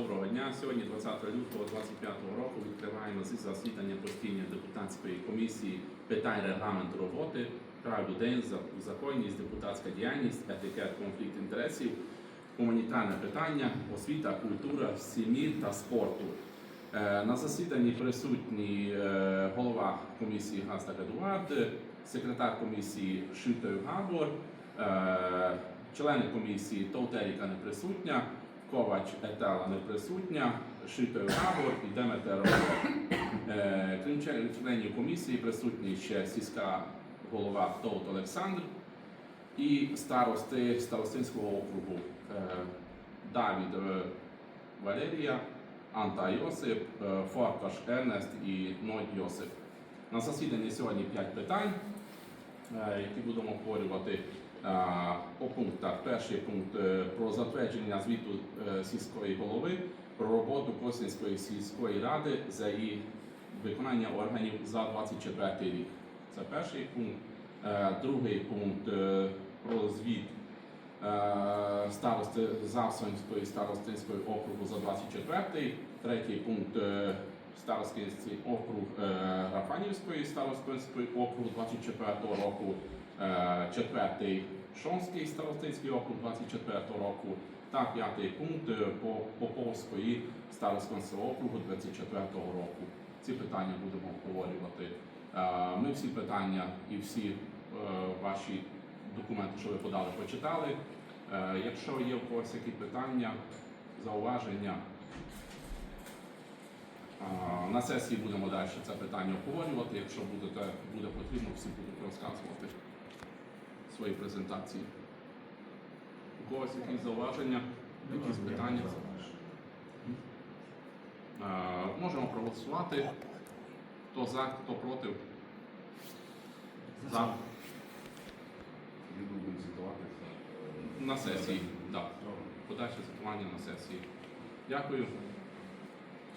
Доброго дня. Сьогодні, 20 лютого 2025 року, відкриваємо засідання постійної депутатської комісії питань регламенту роботи, прав людей, законність, депутатська діяльність, етикет, конфлікт інтересів, гуманітарне питання, освіта, культура, сім'ї та спорту. Е, На засіданні присутні е, голова комісії Гастак Едуард, секретар комісії Шитою Габор, е, члени комісії Толтеріка не присутня, Ковач Етела не присутня, Шитою Габор і Деметер Е, Крім членів комісії присутні ще сільська голова Толт Олександр і старости Старостинського округу. Е, Давід е, Валерія, Анта Йосип, е, Ернест і Ной Йосип. На засіданні сьогодні п'ять питань, які будемо обговорювати по пунктах. Перший пункт е, про затвердження звіту е, сільської голови про роботу Косинської сільської ради за її виконання органів за 24 рік. Це перший пункт. Е, Другий пункт про звіт старости Завсонської старостинської округу за 24 Третій пункт старостинський округ е, Рафанівської старостинської округу 24 року. Е, Четвертий Шонський старостинський округ 24-го року. Та п'ятий пункт е, по Поповської старостинського округу 24-го року. Ці питання будемо обговорювати. Е, Ми всі питання і всі е, ваші документи, що ви подали, почитали. Е, Якщо є у когось які питання, зауваження, е, на сесії будемо далі це питання обговорювати. Якщо будете, буде потрібно, всі будуть розказувати свої презентації. У когось якісь зауваження, якісь питання? Е, Можемо проголосувати. Хто за, хто проти? За. Цитуватися. На сесії, так. Подальше цитування на сесії. Дякую.